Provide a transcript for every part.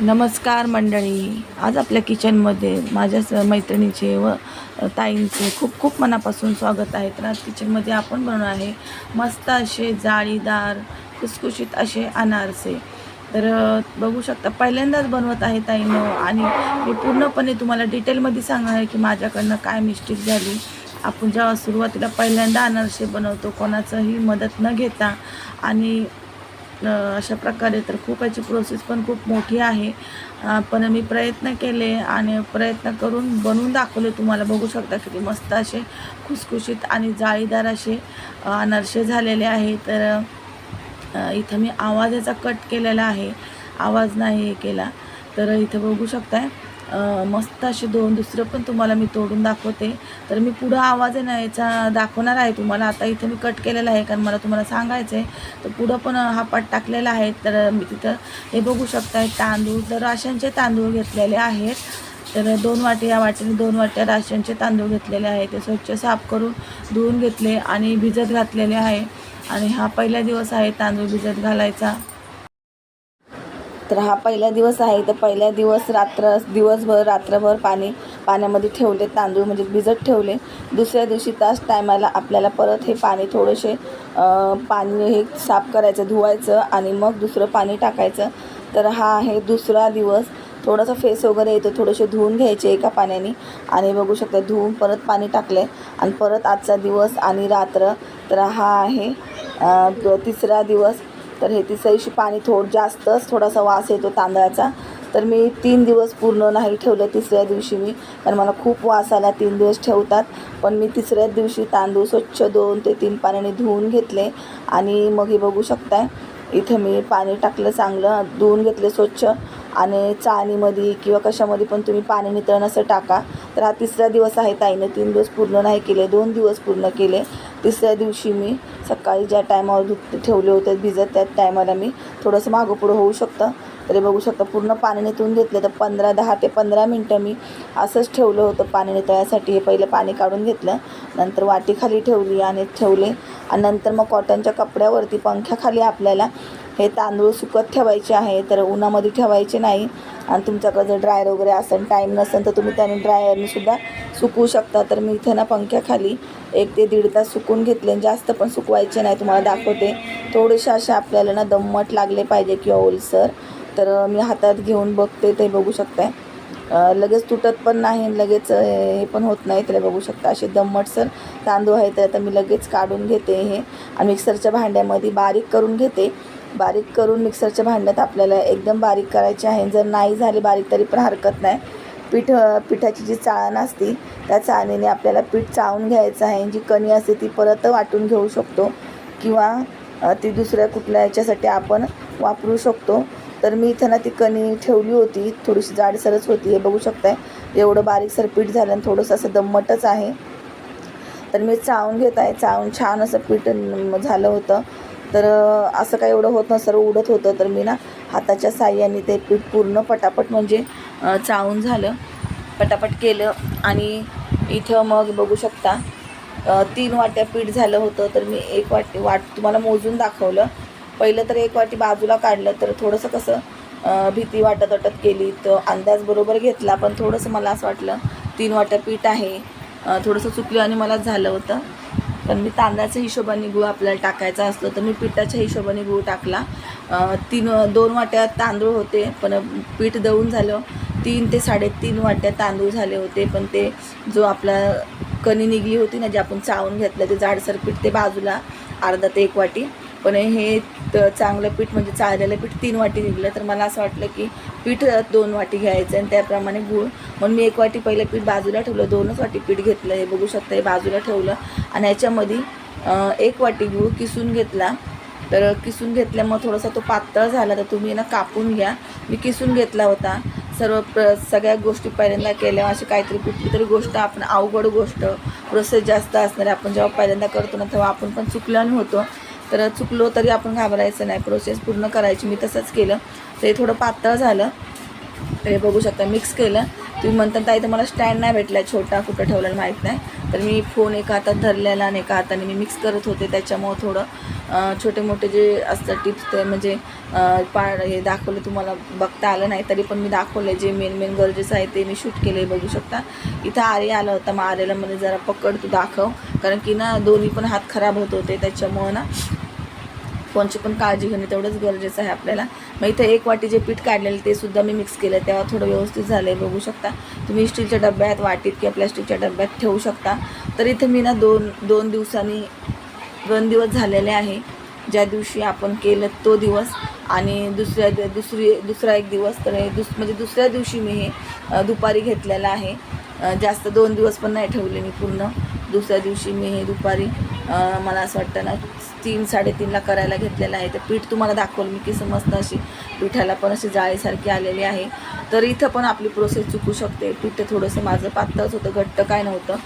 नमस्कार मंडळी. आज आपल्या किचनमध्ये माझ्या स मैत्रिणीचे व ताईंचे खूप खूप मनापासून स्वागत आहे. तर आज किचनमध्ये आपण बनवणार आहे मस्त असे जाळीदार खुसखुशीत असे अनारसे. तर बघू शकता पहिल्यांदाच बनवत आहे ताईनं आणि मी पूर्णपणे तुम्हाला डिटेलमध्ये सांगणार आहे की माझ्याकडनं काय मिस्टेक झाली. आपण जेव्हा सुरुवातीला पहिल्यांदा अनारसे बनवतो कोणाचंही मदत न घेता आणि अशा प्रकारे तर खूप याची प्रोसेस पण खूप मोठी आहे. पण मी प्रयत्न केले आणि प्रयत्न करून बनवून दाखवले तुम्हाला. बघू शकता किती मस्त असे खुसखुशीत आणि जाळीदार असे अ, अनारसे झालेले आहे. तर इथं मी आवाजाचा कट केलेला आहे. आवाज नाही हे केला. तर इथं बघू शकताय. मस्त असे दोन दुसरं पण तुम्हाला मी तोडून दाखवते. तर मी पुढं आवाज आहे ना याचा दाखवणार आहे तुम्हाला. आता इथं मी कट केलेला आहे कारण मला तुम्हाला सांगायचं आहे तर पुढं पण हा पाट टाकलेला आहे. तर मी तिथं हे बघू शकताय तांदूळ. तर राशनचे तांदूळ घेतलेले आहेत. तर दोन वाटे या वाटेने दोन वाट्या राशनचे तांदूळ घेतलेले आहे ते स्वच्छ साफ करून धुवून घेतले आणि भिजत घातलेले आहे. आणि हा पहिला दिवस आहे तांदूळ भिजत घालायचा. तर हा पहिला दिवस आहे. तर पहिल्या दिवस रात्र दिवसभर रात्रभर पाणी पाण्यामध्ये ठेवले तांदूळ म्हणजे भिजत ठेवले. दुसऱ्या दिवशी त्याच टायमाला आपल्याला परत हे पाणी थोडेसे पाणी हे साफ करायचं धुवायचं आणि मग दुसरं पाणी टाकायचं. तर हा आहे दुसरा दिवस. थोडासा फेस वगैरे येतो थोडेसे धुवून घ्यायचे एका पाण्याने. आणि बघू शकता धुवून परत पाणी टाकले आणि परत आजचा दिवस आणि रात्र. तर हा आहे तिसरा दिवस. तर हे तिसरीशी पाणी थोडं जास्तच थोडासा वास येतो तांदळाचा. तर मी तीन दिवस पूर्ण नाही ठेवलं तिसऱ्या दिवशी मी. कारण मला खूप वास आला तीन दिवस ठेवतात. पण मी तिसऱ्याच दिवशी तांदूळ स्वच्छ दोन ते तीन पाण्याने धुवून घेतले. आणि मग हे बघू शकताय इथं मी पाणी टाकलं चांगलं धुवून घेतले स्वच्छ. आणि चाळणीमध्ये किंवा कशामध्ये पण तुम्ही पाणी नितळण असं टाका. तर हा तिसरा दिवस आहे ताईने तीन दिवस पूर्ण नाही केले दोन दिवस पूर्ण केले. तिसऱ्या दिवशी मी सकाळी ज्या टायमावर दूध ठेवले होते भिजत त्या टायमाला मी थोडंसं मागं पुढं होऊ शकतं. तरी बघू शकता पूर्ण पाणी नितळून घेतलं तर पंधरा दहा ते पंधरा मिनटं मी असंच ठेवलं होतं पाणी नितळण्यासाठी हे पहिलं पाणी काढून घेतलं नंतर वाटी खाली ठेवली आणि ठेवले. आणि नंतर मग कॉटनच्या कपड्यावरती पंख्याखाली आपल्याला हे तांदूळ सुकत ठेवायचे आहे तर उन्हामध्ये ठेवायचे नाही. आणि तुमच्याकडे जर ड्रायर वगैरे असेल टाईम नसेल तर तुम्ही त्याने ड्रायरनेसुद्धा सुकवू शकता. तर मी इथे ना पंख्याखाली एक ते दीड तास सुकून घेतले आणि जास्त पण सुकवायचे नाही. तुम्हाला दाखवते. थोडेसे असे आपल्याला ना दम्मट लागले पाहिजे किंवा ओलसर. तर मी हातात घेऊन बघते ते बघू शकताय. लगेच तुटत पण नाही आणि लगेच हे पण होत नाही त्याला बघू शकता. असे दम्मटसर तांदूळ आहे तर आता मी लगेच काढून घेते हे. आणि मिक्सरच्या भांड्यामध्ये बारीक करून घेते. बारीक करून मिक्सरच्या भांड्यात आपल्याला एकदम बारीक करायचे आहे. जर नाही झाले बारीक तरी पण हरकत नाही. पीठ पिठाची जी चाळण असते त्या चाळणीने आपल्याला पीठ चाळून घ्यायचं आहे. जी कणी असते ती परत वाटून घेऊ शकतो किंवा ती दुसऱ्या कुठल्या याच्यासाठी आपण वापरू शकतो. तर मी इथं ना ती कणी ठेवली होती. थोडीशी जाडसरच होती. हे बघू शकताय. एवढं बारीकसर पीठ झालं आणि थोडंसं असं दम्मटच आहे. तर मी चावून घेत आहे. चावून छान असं पीठ झालं होतं. तर असं काही एवढं होत नसतं. उडत होतं तर मी ना हाताच्या साह्याने ते पीठ पूर्ण पटापट म्हणजे चावून चाळून झालं. पटापट केलं आणि इथं मग बघू शकता तीन वाट्या पीठ झालं होतं तर मी एक वाटी वाट तुम्हाला मोजून दाखवलं. पहिलं तर एक वाटी बाजूला काढलं तर थोडंसं कसं भीती वाटत वाटत केली तर अंदाज बरोबर घेतला पण थोडंसं मला असं वाटलं तीन वाट्या पीठ आहे. थोडंसं चुकलं आणि मला झालं होतं. पण मी तांदळाच्या हिशोबाने गूळ आपल्याला टाकायचा असतो तर मी पिठाच्या हिशोबाने गूळ टाकला. तीन दोन वाट्या तांदूळ होते पण पीठ दळून झालं. तीन ते साडेतीन वाट्या तांदूळ झाले होते पण ते जो आपला कणी निघली होती ना जे आपण चाळून घेतलं ते जाडसर पीठ ते बाजूला अर्धा ते एक वाटी. पण हे चांगलं पीठ म्हणजे चाळलेलं पीठ तीन वाटी निघलं तर मला असं वाटलं की पीठ दोन वाटी घ्यायचं आणि त्याप्रमाणे गूळ म्हणून मी एक वाटी पहिलं पीठ बाजूला ठेवलं दोनच वाटी पीठ घेतलं हे बघू शकता हे बाजूला ठेवलं. आणि याच्यामध्ये एक वाटी गूळ किसून घेतला. तर किसून घेतल्यामुळं थोडासा तो पातळ झाला तर तुम्ही ना कापून घ्या. मी किसून घेतला होता. सर्व प्र सगळ्या गोष्टी पहिल्यांदा केल्या. अशी काहीतरी कुठली तरी गोष्ट आपण अवघड गोष्ट प्रोसेस जास्त असणारे आपण जेव्हा पहिल्यांदा करतो ना तेव्हा आपण पण चुकल्याने होतो. तर चुकलो तरी आपण घाबरायचं नाही. प्रोसेस पूर्ण करायची. मी तसंच केलं. ते थोडं पातळ झालं. हे बघू शकता मिक्स केलं. तुम्ही म्हणता ताई तर मला स्टँड नाही भेटला छोटा कुठं ठेवलेला माहीत नाही. तर मी फोन एका हातात धरलेला आणि एका हाताने मी मिक्स करत होते. त्याच्यामुळं थोडं छोटे मोठे जे असतात टिप्स ते म्हणजे पा पाड हे दाखवलं तुम्हाला बघता आलं नाही तरी पण मी दाखवलं जे मेन मेन गरजेचं आहे ते मी शूट केले बघू शकता. इथं आर्य आला होता मग आर्याला म्हणजे जरा पकड तू दाखव. कारण की ना दोन्ही पण हात खराब होत होते त्याच्यामुळं ना कोणची पण काळजी घेणं तेवढंच गरजेचं आहे आपल्याला. मग इथं एक वाटी जे पीठ काढलेलं ते सुद्धा मी मिक्स केलं तेव्हा थोडं व्यवस्थित झालं आहे बघू शकता. तुम्ही स्टीलच्या डब्यात वाटीत किंवा प्लॅस्टिकच्या डब्यात ठेवू शकता. तर इथं मी ना दोन दोन दिवसांनी दोन दिवस झालेले आहे. ज्या दिवशी आपण केलं तो दिवस आणि दुसऱ्या दुसरी दुसरा एक दिवस. तर हे दुस म्हणजे दुसऱ्या दिवशी मी हे दुपारी घेतलेलं आहे. जास्त दोन दिवस पण नाही ठेवले मी पूर्ण. दुसऱ्या दिवशी मी हे दुपारी मला असं वाटतं ना तीन साडेतीनला करायला घेतलेलं आहे. ते पीठ तुम्हाला दाखवलं मी की मस्त अशी पिठाला पण अशी जाळीसारखी आलेली आहे. तर इथं पण आपली प्रोसेस चुकू शकते. पीठ थोडंसं माझं पातळच होतं घट्ट काय नव्हतं.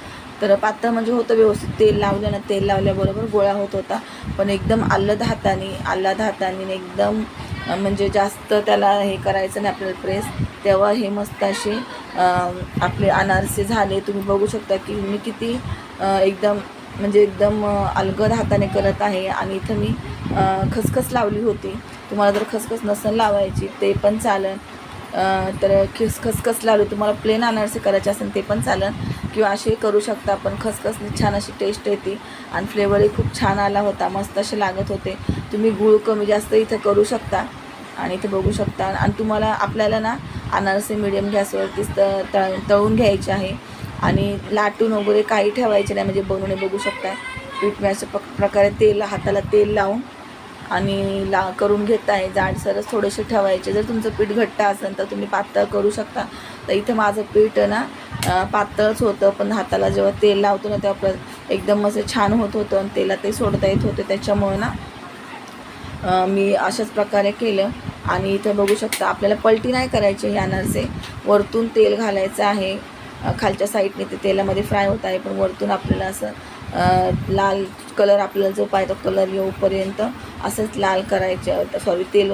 तर पातळ म्हणजे होतं व्यवस्थित तेल लावलं ना तेल लावल्याबरोबर गोळा होत होता. पण एकदम आल्लद हाताने आल्लाद हाताने एकदम म्हणजे जास्त त्याला हे करायचं नाही आपल्याला प्रेस तेव्हा हे मस्त असे आपले अनारसे झाले. तुम्ही बघू शकता की मी किती एकदम म्हणजे एकदम अलगद हाताने करत आहे. आणि इथं मी खसखस लावली होती. तुम्हाला जर खसखस नसेल लावायची ते पण चालेल तर खिस खसखस लावली तुम्हाला प्लेन अनारसे करायचे असेल ते पण चालेल किंवा असे करू शकता पण खसखसने छान अशी टेस्ट येते. आणि फ्लेवरही खूप छान आला होता मस्त असे लागत होते. तुम्ही गूळ कमी जास्त इथं करू शकता. आणि इथे बघू शकता. आणि तुम्हाला आपल्याला ना अनारसे मिडियम गॅसवरतीच त तळ तळून घ्यायचे आहे. आणि लाटून वगैरे काही ठेवायचे नाही म्हणजे बनवणे बघू शकता. पीठ मी प प्रकारे तेल हाताला तेल लावून आणि ला करून घेत आहे. जाडसरच थोडेसे ठेवायचे. जर तुमचं पीठ घट्ट असेल तर तुम्ही पातळ करू शकता. तर इथं माझं पीठ ना पातळच होतं. पण हाताला जेव्हा तेल लावतो ना तेव्हा एकदम असं छान होत होतं आणि तेला ते सोडता येत होते. त्याच्यामुळं ना मी अशाच प्रकारे केलं. आणि इथं बघू शकता आपल्याला पलटी नाही करायची हे वरतून तेल घालायचं आहे. खालच्या साईडने ते तेलामध्ये फ्राय होत आहे पण वरतून आपल्याला असं लाल कलर आपल्याला जो पाहिजे तो कलर येऊपर्यंत असंच लाल करायचं सॉरी तेल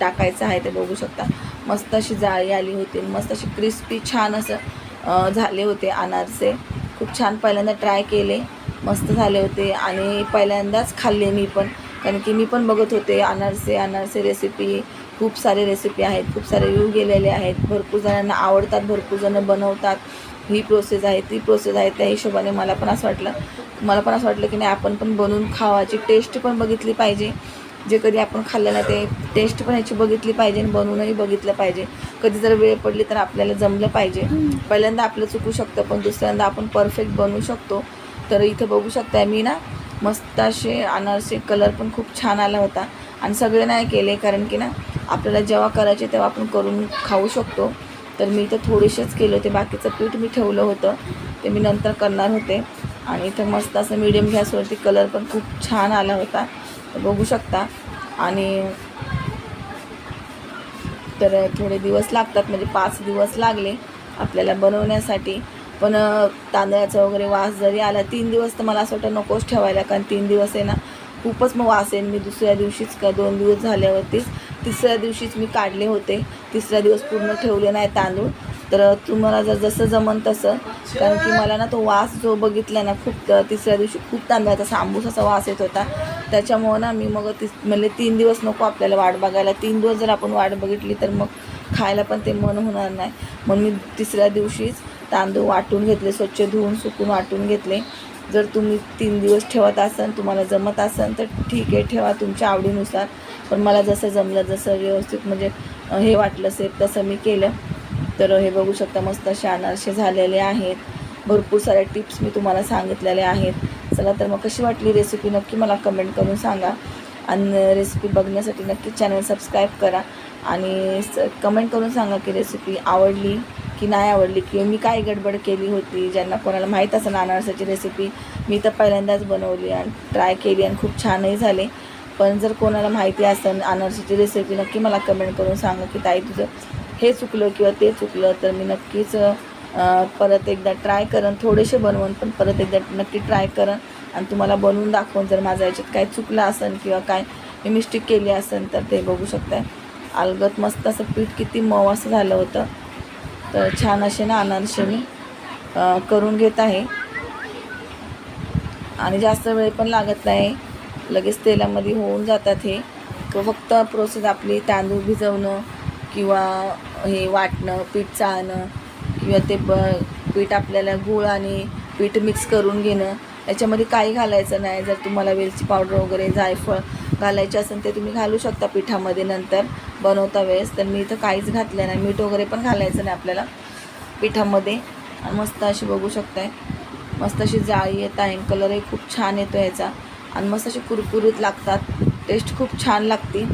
टाकायचं आहे ते बघू शकता. मस्त अशी जाळी आली होती मस्त अशी क्रिस्पी छान असं झाले होते अनारसे. खूप छान पहिल्यांदा ट्राय केले मस्त झाले होते. आणि पहिल्यांदाच खाल्ले मी पण कारण की मी पण बघत होते अनारसे अनारसे रेसिपी खूप सारे रेसिपी आहेत खूप सारे व्ह्यू गेलेले आहेत. भरपूर जणांना आवडतात भरपूर जणं बनवतात. ही प्रोसेस आहे ती प्रोसेस आहे. त्या हिशोबाने मला पण असं वाटलं. मला पण असं वाटलं की नाही आपण पण बनवून खावाची टेस्ट पण बघितली पाहिजे. जे कधी आपण खाल्लं ना ते टेस्ट पण ह्याची बघितली पाहिजे आणि बनवूनही बघितलं पाहिजे. कधी जर वेळ पडली तर आपल्याला जमलं पाहिजे. पहिल्यांदा आपलं चुकू शकतं पण दुसऱ्यांदा आपण परफेक्ट बनवू शकतो. तर इथं बघू शकता मी ना मस्त असे अनारसे कलर पण खूप छान आला होता. आणि सगळे नाही केले कारण की ना आपल्याला जेव्हा करायचे तेव्हा आपण करून खाऊ शकतो. तर मी इथं थोडेसेच केले होते. बाकीचं पीठ मी ठेवलं होतं. ते मी नंतर करणार होते. आणि इथं मस्त असं मीडियम गॅसवरती कलर पण खूप छान आला होता. बघू शकता. आणि तर थोडे दिवस लागतात. म्हणजे पाच दिवस लागले आपल्याला बनवण्यासाठी. पण तांदळाचा वगैरे वास जरी आला तीन दिवस तर मला असं वाटतं नकोच ठेवायला. कारण तीन दिवस आहे ना खूपच मग वास येईल. मी दुसऱ्या दिवशीच का दोन दिवस झाल्यावरतीच तिसऱ्या दिवशीच मी काढले होते. तिसऱ्या दिवस पूर्ण ठेवले नाही तांदूळ. तर तुम्हाला जर जसं जमन तसं. कारण की मला ना तो वास जो बघितला ना खूप तिसऱ्या दिवशी खूप तांदळाचा असा असा वास येत होता. त्याच्यामुळं ना मी मग तिस म्हणजे तीन दिवस नको आपल्याला वाट बघायला. तीन दिवस जर आपण वाट बघितली तर मग खायला पण ते मन होणार नाही. म्हणून मी तिसऱ्या दिवशीच तांदूळ वाटून घेतले स्वच्छ धुवून सुकून वाटून घेतले. जर तुम्ही तीन दिवस ठेवत असाल तुम्हाला जमत असाल तर ठीक आहे ठेवा तुमच्या आवडीनुसार. पण मला जसं जमलं जसं व्यवस्थित म्हणजे हे वाटलं सेफ तसं मी केलं. तर हे बघू शकता मस्त असे अनारसे झालेले आहेत. भरपूर साऱ्या टिप्स मी तुम्हाला सांगितलेल्या आहेत. चला तर मग कशी वाटली रेसिपी नक्की मला कमेंट करून सांगा. आणि रेसिपी बघण्यासाठी नक्की चॅनल सबस्क्राईब करा. आणि स कमेंट करून सांगा की रेसिपी आवडली की नाही आवडली किंवा मी काय गडबड केली होती ज्यांना कोणाला माहीत असेल अनारसाची रेसिपी मी तर पहिल्यांदाच बनवली आणि ट्राय केली आणि खूप छानही झाले. पण जर कोणाला माहिती असेल अनारसाची रेसिपी नक्की मला कमेंट करून सांगा की ताई तुझं हे चुकलं किंवा ते चुकलं तर मी नक्कीच परत एकदा ट्राय करेन थोडेसे बनवून पण परत एकदा नक्की ट्राय करन आणि तुम्हाला बनवून दाखवून जर माझ्या याच्यात काय चुकलं असेल किंवा काय मी मिस्टेक केली असेल तर ते बघू शकताय. अलगत मस्त असं पीठ किती मऊ असं झालं होतं. तर छान असे ना अनारसे मी करून घेत आहे. आणि जास्त वेळ पण लागत नाही. लगेच तेलामध्ये होऊन जातात हे. फक्त प्रोसेस आपली तांदूळ भिजवणं किंवा हे वाटणं पीठ चाळणं किंवा ते ब पीठ आपल्याला गूळ आणि पीठ मिक्स करून घेणं. याच्यामध्ये काही घालायचं नाही. जर तुम्हाला वेलची पावडर वगैरे जायफळ घालायचे असेल ते तुम्ही घालू शकता पिठामध्ये नंतर बनवता वेळेस. तर मी इथं काहीच घातलं नाही. मीठ वगैरे पण घालायचं नाही आपल्याला पिठामध्ये. आणि मस्त अशी बघू शकताय. मस्त अशी जाळी येत. आहे कलरही खूप छान येतो याचा. आणि मस्त अशी कुरकुरीत लागतात. टेस्ट खूप छान लागते.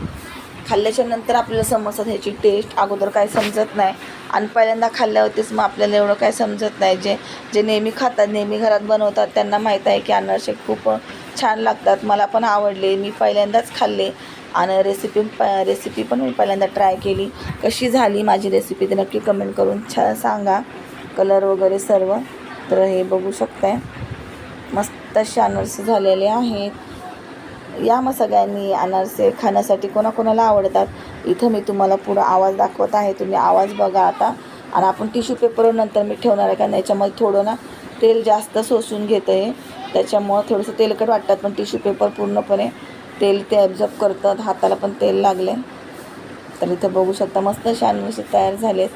खाल्ल्याच्या नंतर आपल्याला समजतात ह्याची टेस्ट अगोदर काही समजत नाही. आणि पहिल्यांदा खाल्ल्यावरतीच मग आपल्याला एवढं काय समजत नाही. जे जे नेहमी खातात नेहमी घरात बनवतात त्यांना माहीत आहे की अनारसे खूप छान लागतात. मला पण आवडले मी पहिल्यांदाच खाल्ले. आणि रेसिपी प रेसिपी पण मी पहिल्यांदा ट्राय केली. कशी झाली माझी रेसिपी ते नक्की कमेंट करून छान सांगा. कलर वगैरे सर्व. तर हे बघू शकताय. मस्त असे अनारसे झालेले आहेत. या मग सगळ्यांनी अनारसे खाण्यासाठी कोणाकोणाला आवडतात? इथं मी तुम्हाला पुढं आवाज दाखवत आहे. तुम्ही आवाज बघा आता. आणि आपण टिश्यू पेपरवर नंतर मी ठेवणार आहे कारण याच्यामध्ये थोडं ना तेल जास्त सोसून घेतं आहे त्याच्यामुळं थोडंसं तेलकट वाटतात पण टिश्यू पेपर पूर्णपणे तेल ते ॲब्झॉर्ब करतात. हाताला पण तेल लागले तर इथं बघू शकता मस्त छान अनारसे तयार आहेत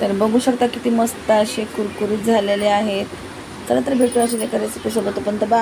तर बघू शकता किती मस्त असे कुरकुरीत झालेले आहेत. चला तर भेटू असे एका रेसिपीसोबत पण तर बा